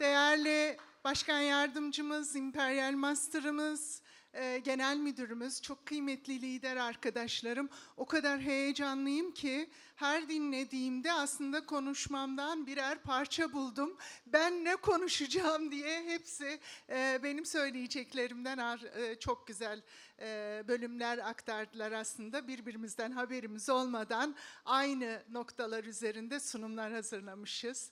değerli başkan yardımcımız, İmperyal Master'ımız, e, genel müdürümüz, çok kıymetli lider arkadaşlarım. O kadar heyecanlıyım ki her dinlediğimde aslında konuşmamdan birer parça buldum. Ben ne konuşacağım diye hepsi e, benim söyleyeceklerimden e, çok güzel bölümler aktardılar aslında. Birbirimizden haberimiz olmadan aynı noktalar üzerinde sunumlar hazırlamışız.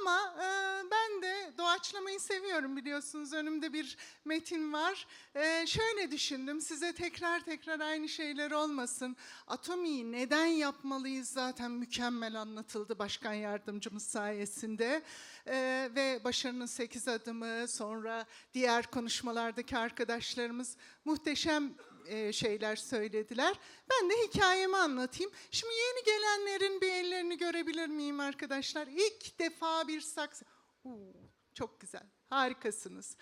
Ama e, ben de doğaçlamayı seviyorum biliyorsunuz. Önümde bir metin var. E, şöyle düşündüm size tekrar tekrar aynı şeyler olmasın. Atomi'yi neden yapmalıyız zaten mükemmel anlatıldı başkan yardımcımız sayesinde. E, ve başarının sekiz adımı sonra diğer konuşmalardaki arkadaşlarımız muhteşem e, şeyler söylediler. Ben de hikayemi anlatayım. Şimdi yeni gelenlerin bir ellerini görebilir miyim arkadaşlar? İlk defa bir saksı... Uuu, çok güzel, harikasınız.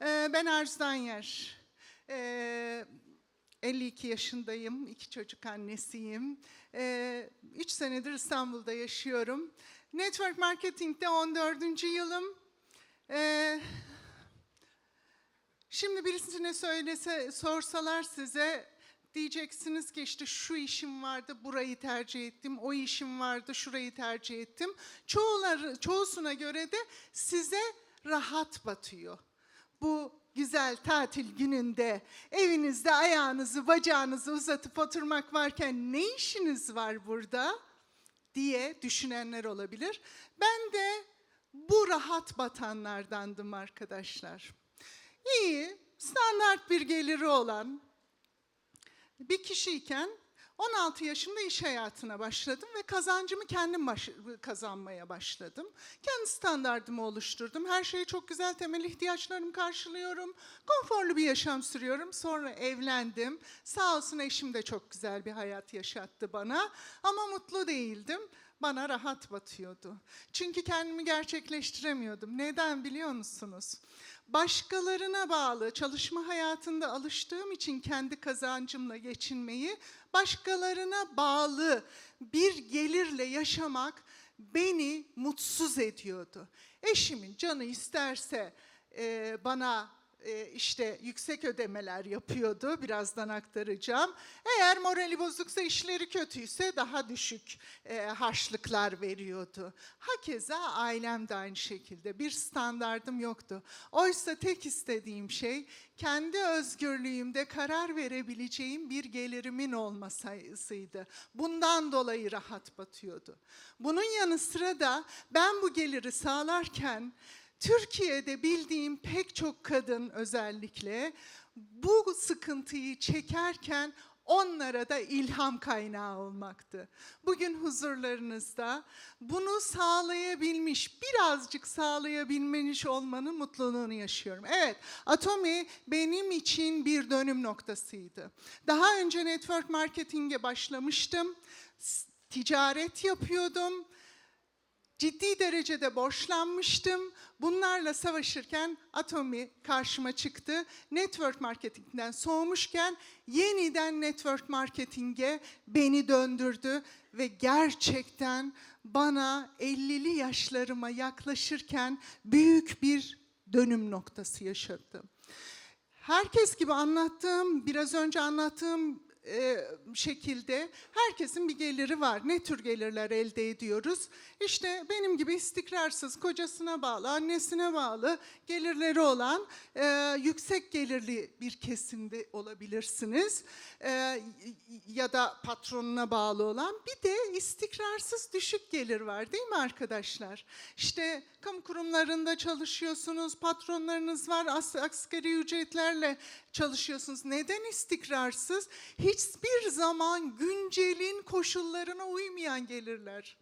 E, ben Arzu Danyer. E, 52 yaşındayım, iki çocuk annesiyim. E, üç senedir İstanbul'da yaşıyorum. Network Marketing'de 14. yılım. E, Şimdi birisine söylese, sorsalar size diyeceksiniz ki işte şu işim vardı, burayı tercih ettim, o işim vardı, şurayı tercih ettim. Çoğuları, çoğusuna göre de size rahat batıyor. Bu güzel tatil gününde evinizde ayağınızı, bacağınızı uzatıp oturmak varken ne işiniz var burada diye düşünenler olabilir. Ben de bu rahat batanlardandım arkadaşlar. İyi, standart bir geliri olan bir kişiyken 16 yaşımda iş hayatına başladım ve kazancımı kendim baş- kazanmaya başladım. Kendi standardımı oluşturdum. Her şeyi çok güzel temel ihtiyaçlarımı karşılıyorum. Konforlu bir yaşam sürüyorum. Sonra evlendim. Sağ olsun eşim de çok güzel bir hayat yaşattı bana. Ama mutlu değildim. Bana rahat batıyordu. Çünkü kendimi gerçekleştiremiyordum. Neden biliyor musunuz? Başkalarına bağlı çalışma hayatında alıştığım için kendi kazancımla geçinmeyi, başkalarına bağlı bir gelirle yaşamak beni mutsuz ediyordu. Eşimin canı isterse e, bana işte yüksek ödemeler yapıyordu. Birazdan aktaracağım. Eğer morali bozuksa, işleri kötüyse daha düşük e, harçlıklar veriyordu. Hakeza ailem de aynı şekilde. Bir standardım yoktu. Oysa tek istediğim şey kendi özgürlüğümde karar verebileceğim bir gelirimin olmasıydı. Bundan dolayı rahat batıyordu. Bunun yanı sıra da ben bu geliri sağlarken Türkiye'de bildiğim pek çok kadın özellikle bu sıkıntıyı çekerken onlara da ilham kaynağı olmaktı. Bugün huzurlarınızda bunu sağlayabilmiş, birazcık sağlayabilmiş olmanın mutluluğunu yaşıyorum. Evet, Atomi benim için bir dönüm noktasıydı. Daha önce network marketing'e başlamıştım. Ticaret yapıyordum. Ciddi derecede borçlanmıştım. Bunlarla savaşırken Atomi karşıma çıktı. Network marketingden soğumuşken yeniden network marketinge beni döndürdü ve gerçekten bana 50'li yaşlarıma yaklaşırken büyük bir dönüm noktası yaşattı. Herkes gibi anlattığım, biraz önce anlattığım e, şekilde herkesin bir geliri var. Ne tür gelirler elde ediyoruz? İşte benim gibi istikrarsız, kocasına bağlı, annesine bağlı gelirleri olan e, yüksek gelirli bir kesimde olabilirsiniz. E, ya da patronuna bağlı olan bir de istikrarsız düşük gelir var değil mi arkadaşlar? İşte kamu kurumlarında çalışıyorsunuz, patronlarınız var, as- asgari ücretlerle çalışıyorsunuz. Neden istikrarsız? Hiçbir zaman güncelin koşullarına uymayan gelirler.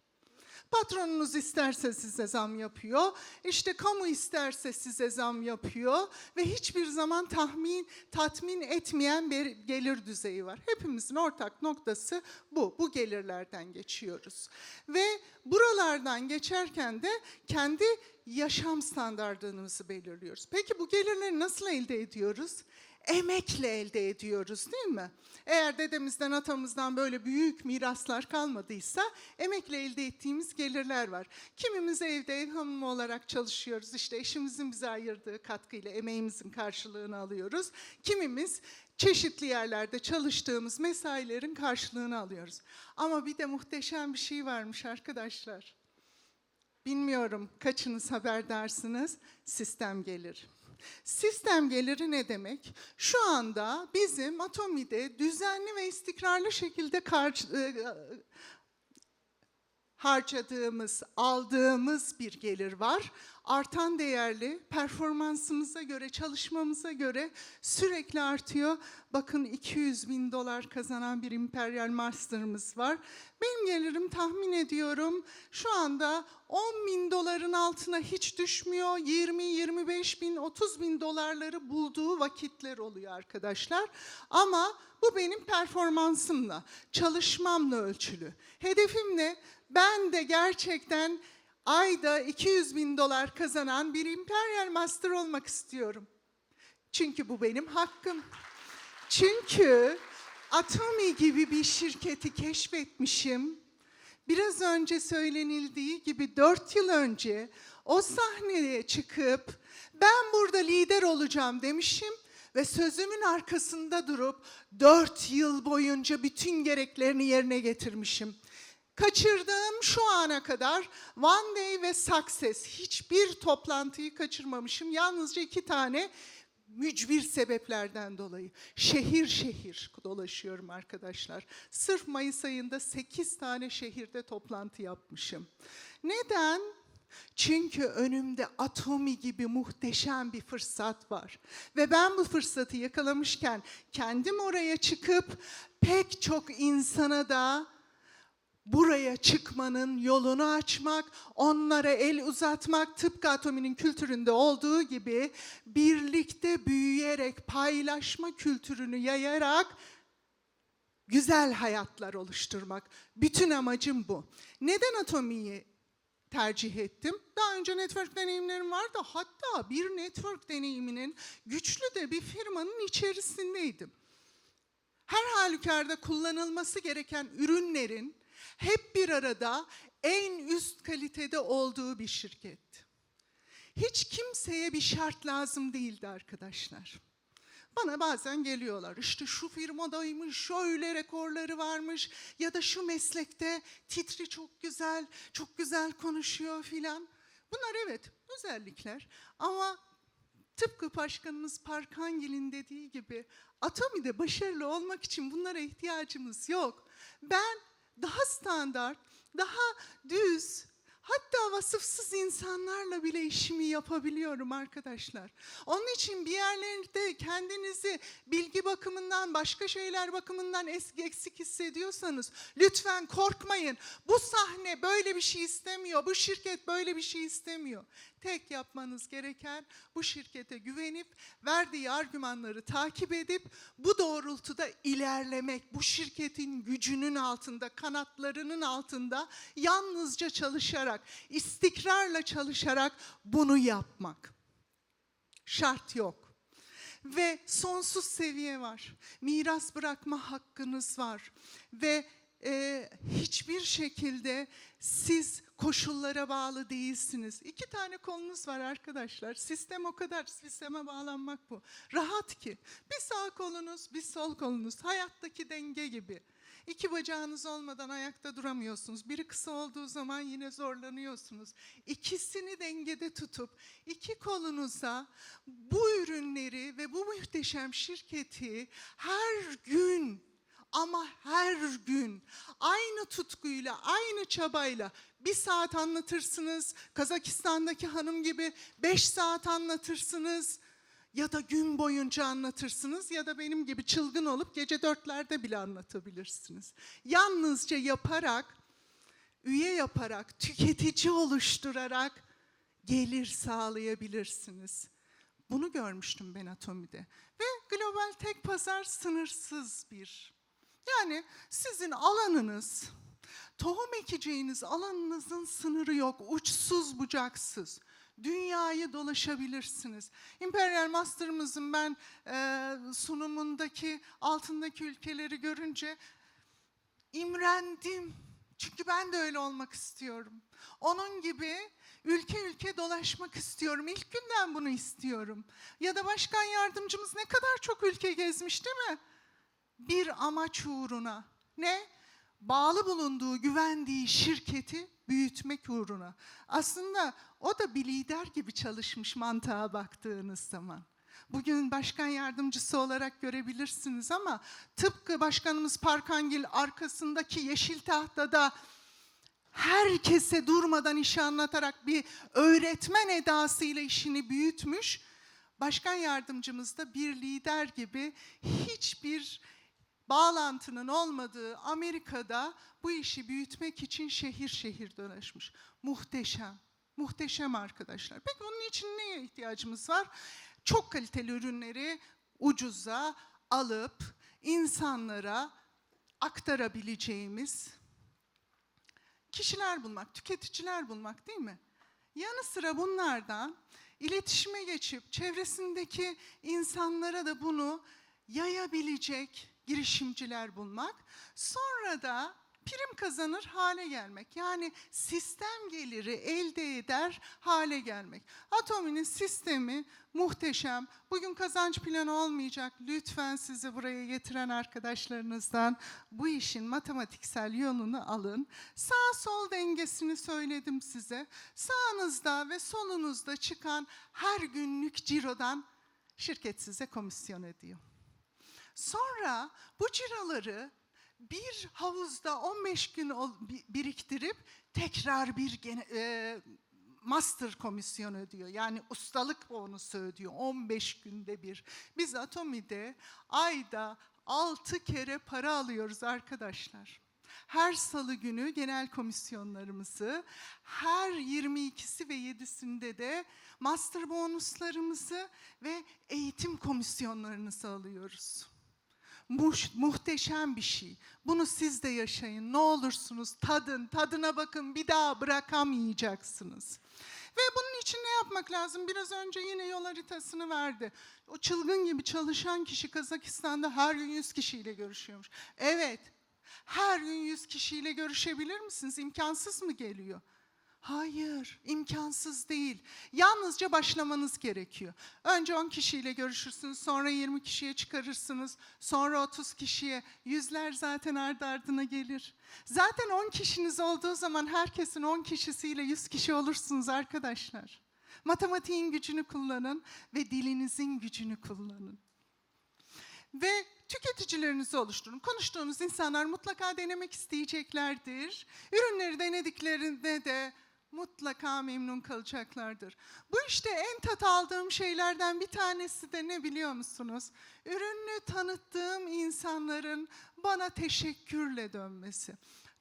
Patronunuz isterse size zam yapıyor. İşte kamu isterse size zam yapıyor ve hiçbir zaman tahmin tatmin etmeyen bir gelir düzeyi var. Hepimizin ortak noktası bu. Bu gelirlerden geçiyoruz. Ve buralardan geçerken de kendi yaşam standartlarımızı belirliyoruz. Peki bu gelirleri nasıl elde ediyoruz? Emekle elde ediyoruz değil mi? Eğer dedemizden atamızdan böyle büyük miraslar kalmadıysa emekle elde ettiğimiz gelirler var. Kimimiz evde ev hanımı olarak çalışıyoruz. İşte eşimizin bize ayırdığı katkıyla emeğimizin karşılığını alıyoruz. Kimimiz çeşitli yerlerde çalıştığımız mesailerin karşılığını alıyoruz. Ama bir de muhteşem bir şey varmış arkadaşlar. Bilmiyorum kaçınız haberdarsınız, sistem gelir. Sistem geliri ne demek? Şu anda bizim Atomi'de düzenli ve istikrarlı şekilde kar- e, harcadığımız, aldığımız bir gelir var. Artan değerli, performansımıza göre, çalışmamıza göre sürekli artıyor. Bakın 200 bin dolar kazanan bir Imperial Master'ımız var. Benim gelirim tahmin ediyorum şu anda 10 bin doların altına hiç düşmüyor. 20, 25 bin, 30 bin dolarları bulduğu vakitler oluyor arkadaşlar. Ama bu benim performansımla, çalışmamla ölçülü. Hedefim ne? Ben de gerçekten ayda 200 bin dolar kazanan bir Imperial Master olmak istiyorum. Çünkü bu benim hakkım. Çünkü Atomi gibi bir şirketi keşfetmişim. Biraz önce söylenildiği gibi dört yıl önce o sahneye çıkıp ben burada lider olacağım demişim ve sözümün arkasında durup dört yıl boyunca bütün gereklerini yerine getirmişim. Kaçırdığım şu ana kadar One Day ve Success hiçbir toplantıyı kaçırmamışım. Yalnızca iki tane mücbir sebeplerden dolayı. Şehir şehir dolaşıyorum arkadaşlar. Sırf Mayıs ayında 8 tane şehirde toplantı yapmışım. Neden? Çünkü önümde Atomi gibi muhteşem bir fırsat var. Ve ben bu fırsatı yakalamışken kendim oraya çıkıp pek çok insana da buraya çıkmanın yolunu açmak, onlara el uzatmak tıpkı Atomi'nin kültüründe olduğu gibi birlikte büyüyerek paylaşma kültürünü yayarak güzel hayatlar oluşturmak. Bütün amacım bu. Neden Atomi'yi tercih ettim? Daha önce network deneyimlerim vardı. Hatta bir network deneyiminin güçlü de bir firmanın içerisindeydim her halükarda kullanılması gereken ürünlerin hep bir arada en üst kalitede olduğu bir şirket. Hiç kimseye bir şart lazım değildi arkadaşlar. Bana bazen geliyorlar işte şu firmadaymış, şöyle rekorları varmış ya da şu meslekte titri çok güzel, çok güzel konuşuyor filan. Bunlar evet özellikler ama Tıpkı başkanımız Parkangil'in dediği gibi Atomi'de başarılı olmak için bunlara ihtiyacımız yok. Ben daha standart, daha düz, hatta vasıfsız insanlarla bile işimi yapabiliyorum arkadaşlar. Onun için bir yerlerde kendinizi bilgi bakımından, başka şeyler bakımından eksik hissediyorsanız lütfen korkmayın. Bu sahne böyle bir şey istemiyor, bu şirket böyle bir şey istemiyor. Tek yapmanız gereken bu şirkete güvenip verdiği argümanları takip edip bu doğrultuda ilerlemek. Bu şirketin gücünün altında, kanatlarının altında yalnızca çalışarak, istikrarla çalışarak bunu yapmak. Şart yok. Ve sonsuz seviye var. Miras bırakma hakkınız var. Ve e, hiçbir şekilde siz koşullara bağlı değilsiniz. İki tane kolunuz var arkadaşlar. Sistem o kadar, sisteme bağlanmak bu. Rahat ki. Bir sağ kolunuz, bir sol kolunuz. Hayattaki denge gibi. İki bacağınız olmadan ayakta duramıyorsunuz. Biri kısa olduğu zaman yine zorlanıyorsunuz. İkisini dengede tutup iki kolunuza bu ürünleri ve bu muhteşem şirketi her gün ama her gün aynı tutkuyla, aynı çabayla bir saat anlatırsınız. Kazakistan'daki hanım gibi beş saat anlatırsınız. Ya da gün boyunca anlatırsınız ya da benim gibi çılgın olup gece dörtlerde bile anlatabilirsiniz. Yalnızca yaparak, üye yaparak, tüketici oluşturarak gelir sağlayabilirsiniz. Bunu görmüştüm ben Atomi'de. Ve global tek pazar sınırsız bir yani sizin alanınız, tohum ekeceğiniz alanınızın sınırı yok, uçsuz bucaksız. Dünyayı dolaşabilirsiniz. Imperial Master'ımızın ben e, sunumundaki altındaki ülkeleri görünce imrendim. Çünkü ben de öyle olmak istiyorum. Onun gibi ülke ülke dolaşmak istiyorum. İlk günden bunu istiyorum. Ya da başkan yardımcımız ne kadar çok ülke gezmiş değil mi? Bir amaç uğruna. Ne? Bağlı bulunduğu, güvendiği şirketi büyütmek uğruna. Aslında o da bir lider gibi çalışmış mantığa baktığınız zaman. Bugün başkan yardımcısı olarak görebilirsiniz ama tıpkı başkanımız Parkangil arkasındaki yeşil tahtada herkese durmadan işi anlatarak bir öğretmen edasıyla işini büyütmüş. Başkan yardımcımız da bir lider gibi hiçbir bağlantının olmadığı Amerika'da bu işi büyütmek için şehir şehir dolaşmış. Muhteşem. Muhteşem arkadaşlar. Peki bunun için neye ihtiyacımız var? Çok kaliteli ürünleri ucuza alıp insanlara aktarabileceğimiz kişiler bulmak, tüketiciler bulmak değil mi? Yanı sıra bunlardan iletişime geçip çevresindeki insanlara da bunu yayabilecek girişimciler bulmak. Sonra da prim kazanır hale gelmek. Yani sistem geliri elde eder hale gelmek. Atomi'nin sistemi muhteşem. Bugün kazanç planı olmayacak. Lütfen sizi buraya getiren arkadaşlarınızdan bu işin matematiksel yolunu alın. Sağ sol dengesini söyledim size. Sağınızda ve solunuzda çıkan her günlük cirodan şirket size komisyon ediyor. Sonra bu ciroları bir havuzda 15 gün biriktirip tekrar bir e, master komisyon ödüyor. Yani ustalık bonusu ödüyor 15 günde bir. Biz Atomi'de ayda 6 kere para alıyoruz arkadaşlar. Her salı günü genel komisyonlarımızı, her 22'si ve 7'sinde de master bonuslarımızı ve eğitim komisyonlarınızı alıyoruz. Muhteşem bir şey. Bunu siz de yaşayın. Ne olursunuz tadın, tadına bakın. Bir daha bırakamayacaksınız. Ve bunun için ne yapmak lazım? Biraz önce yine yol haritasını verdi. O çılgın gibi çalışan kişi Kazakistan'da her gün 100 kişiyle görüşüyormuş. Evet, her gün 100 kişiyle görüşebilir misiniz? İmkansız mı geliyor? Hayır, imkansız değil. Yalnızca başlamanız gerekiyor. Önce 10 kişiyle görüşürsünüz, sonra 20 kişiye çıkarırsınız, sonra 30 kişiye. Yüzler zaten ardı ardına gelir. Zaten 10 kişiniz olduğu zaman herkesin 10 kişisiyle 100 kişi olursunuz arkadaşlar. Matematiğin gücünü kullanın ve dilinizin gücünü kullanın. Ve tüketicilerinizi oluşturun. Konuştuğunuz insanlar mutlaka denemek isteyeceklerdir. Ürünleri denediklerinde de mutlaka memnun kalacaklardır. Bu işte en tat aldığım şeylerden bir tanesi de ne biliyor musunuz? Ürünü tanıttığım insanların bana teşekkürle dönmesi.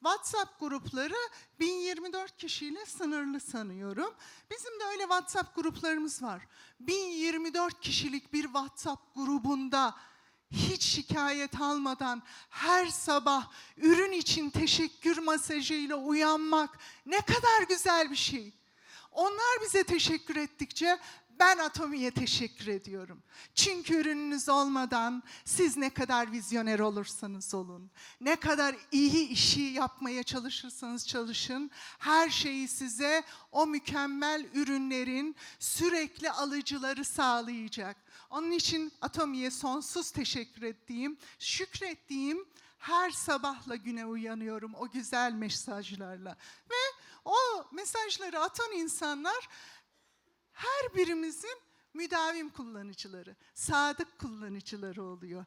WhatsApp grupları 1024 kişiyle sınırlı sanıyorum. Bizim de öyle WhatsApp gruplarımız var. 1024 kişilik bir WhatsApp grubunda hiç şikayet almadan her sabah ürün için teşekkür mesajıyla uyanmak ne kadar güzel bir şey. Onlar bize teşekkür ettikçe ben Atomi'ye teşekkür ediyorum. Çünkü ürününüz olmadan siz ne kadar vizyoner olursanız olun, ne kadar iyi işi yapmaya çalışırsanız çalışın, her şeyi size o mükemmel ürünlerin sürekli alıcıları sağlayacak. Onun için Atomi'ye sonsuz teşekkür ettiğim, şükrettiğim her sabahla güne uyanıyorum o güzel mesajlarla. Ve o mesajları atan insanlar her birimizin müdavim kullanıcıları, sadık kullanıcıları oluyor.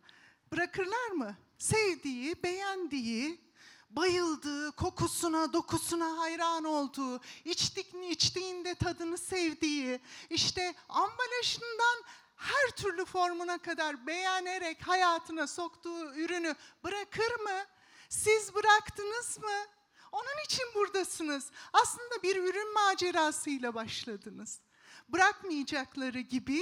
Bırakırlar mı? Sevdiği, beğendiği, bayıldığı, kokusuna, dokusuna hayran olduğu, içtiğini, içtiğinde tadını sevdiği, işte ambalajından her türlü formuna kadar beğenerek hayatına soktuğu ürünü bırakır mı? Siz bıraktınız mı? Onun için buradasınız. Aslında bir ürün macerasıyla başladınız. Bırakmayacakları gibi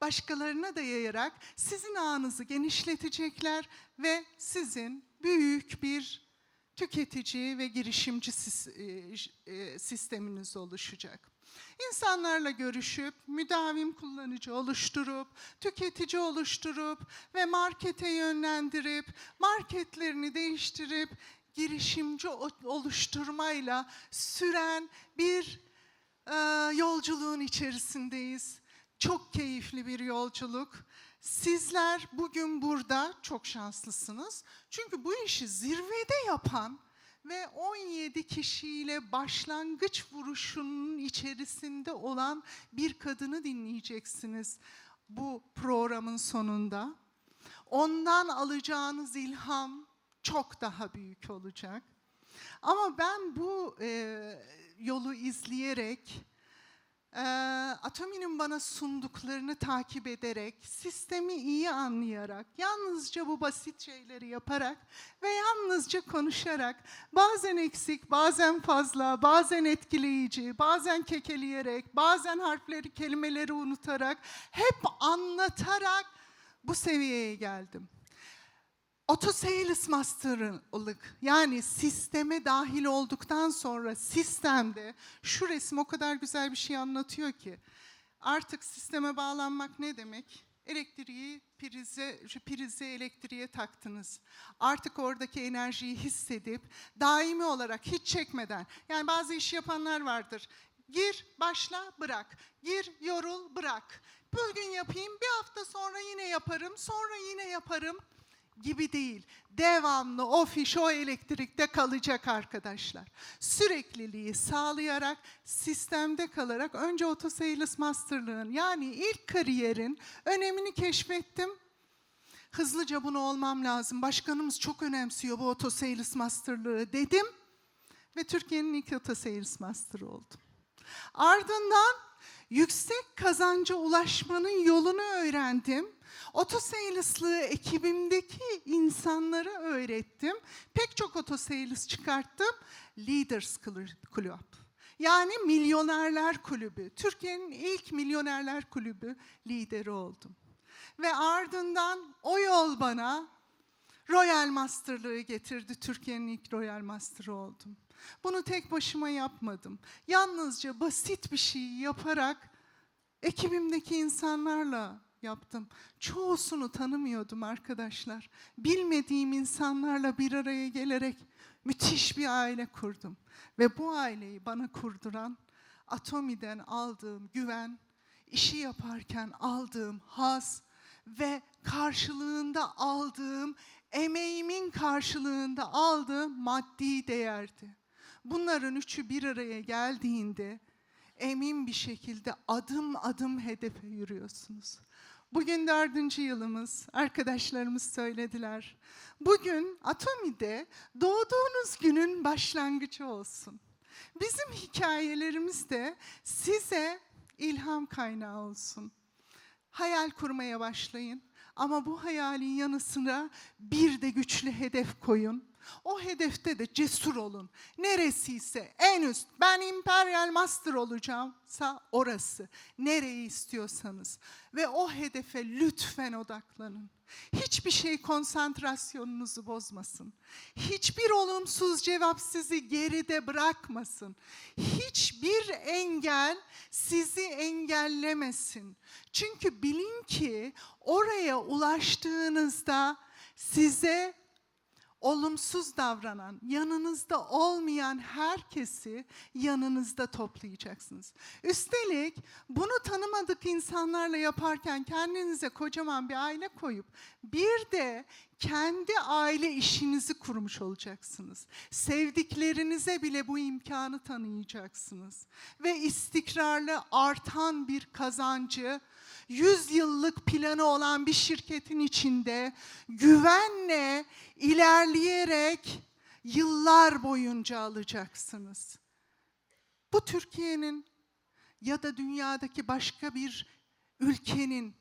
başkalarına da yayarak sizin ağınızı genişletecekler ve sizin büyük bir tüketici ve girişimci e, e, sisteminiz oluşacak. İnsanlarla görüşüp, müdavim kullanıcı oluşturup, tüketici oluşturup ve markete yönlendirip, marketlerini değiştirip, girişimci oluşturmayla süren bir e, yolculuğun içerisindeyiz. Çok keyifli bir yolculuk. Sizler bugün burada çok şanslısınız. Çünkü bu işi zirvede yapan ve 17 kişiyle başlangıç vuruşunun içerisinde olan bir kadını dinleyeceksiniz bu programın sonunda. Ondan alacağınız ilham çok daha büyük olacak. Ama ben bu e, yolu izleyerek, e, Atomi'nin bana sunduklarını takip ederek, sistemi iyi anlayarak, yalnızca bu basit şeyleri yaparak ve yalnızca konuşarak, bazen eksik, bazen fazla, bazen etkileyici, bazen kekeleyerek, bazen harfleri, kelimeleri unutarak, hep anlatarak bu seviyeye geldim. Auto Sales Master'lık yani sisteme dahil olduktan sonra sistemde şu resim o kadar güzel bir şey anlatıyor ki artık sisteme bağlanmak ne demek? Elektriği prize, prize elektriğe taktınız. Artık oradaki enerjiyi hissedip daimi olarak hiç çekmeden yani bazı iş yapanlar vardır. Gir, başla, bırak. Gir, yorul, bırak. Bugün yapayım, bir hafta sonra yine yaparım, sonra yine yaparım gibi değil. Devamlı o fiş o elektrikte kalacak arkadaşlar. Sürekliliği sağlayarak sistemde kalarak önce Auto Sales Master'lığın yani ilk kariyerin önemini keşfettim. Hızlıca bunu olmam lazım. Başkanımız çok önemsiyor bu Auto Sales Master'lığı dedim. Ve Türkiye'nin ilk Auto Sales Master'ı oldum. Ardından yüksek kazanca ulaşmanın yolunu öğrendim. Otosales'lığı ekibimdeki insanlara öğrettim. Pek çok otosales çıkarttım. Leaders Club. Yani Milyonerler Kulübü. Türkiye'nin ilk Milyonerler Kulübü lideri oldum. Ve ardından o yol bana Royal Master'lığı getirdi. Türkiye'nin ilk Royal Master'ı oldum. Bunu tek başıma yapmadım. Yalnızca basit bir şey yaparak ekibimdeki insanlarla yaptım. Çoğusunu tanımıyordum arkadaşlar. Bilmediğim insanlarla bir araya gelerek müthiş bir aile kurdum. Ve bu aileyi bana kurduran Atomi'den aldığım güven, işi yaparken aldığım haz ve karşılığında aldığım emeğimin karşılığında aldığım maddi değerdi. Bunların üçü bir araya geldiğinde emin bir şekilde adım adım hedefe yürüyorsunuz. Bugün dördüncü yılımız, arkadaşlarımız söylediler. Bugün Atomi'de doğduğunuz günün başlangıcı olsun. Bizim hikayelerimiz de size ilham kaynağı olsun. Hayal kurmaya başlayın. Ama bu hayalin yanı sıra bir de güçlü hedef koyun. O hedefte de cesur olun. Neresiyse en üst ben Imperial Master olacağımsa orası. Nereyi istiyorsanız. Ve o hedefe lütfen odaklanın. Hiçbir şey konsantrasyonunuzu bozmasın. Hiçbir olumsuz cevap sizi geride bırakmasın. Hiçbir engel sizi engellemesin. Çünkü bilin ki oraya ulaştığınızda size olumsuz davranan, yanınızda olmayan herkesi yanınızda toplayacaksınız. Üstelik bunu tanımadık insanlarla yaparken kendinize kocaman bir aile koyup bir de kendi aile işinizi kurmuş olacaksınız. Sevdiklerinize bile bu imkanı tanıyacaksınız. Ve istikrarlı artan bir kazancı 100 yıllık planı olan bir şirketin içinde güvenle ilerleyerek yıllar boyunca alacaksınız. Bu Türkiye'nin ya da dünyadaki başka bir ülkenin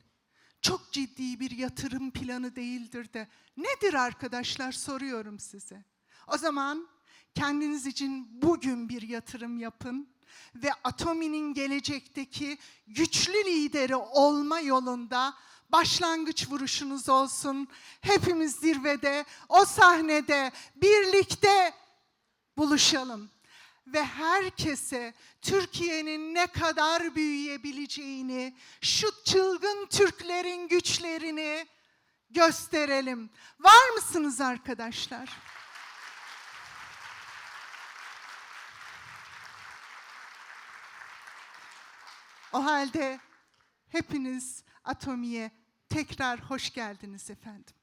çok ciddi bir yatırım planı değildir de nedir arkadaşlar soruyorum size. O zaman kendiniz için bugün bir yatırım yapın ve Atomi'nin gelecekteki güçlü lideri olma yolunda başlangıç vuruşunuz olsun. Hepimiz zirvede, o sahnede birlikte buluşalım. Ve herkese Türkiye'nin ne kadar büyüyebileceğini, şu çılgın Türklerin güçlerini gösterelim. Var mısınız arkadaşlar? O halde hepiniz Atomi'ye tekrar hoş geldiniz efendim.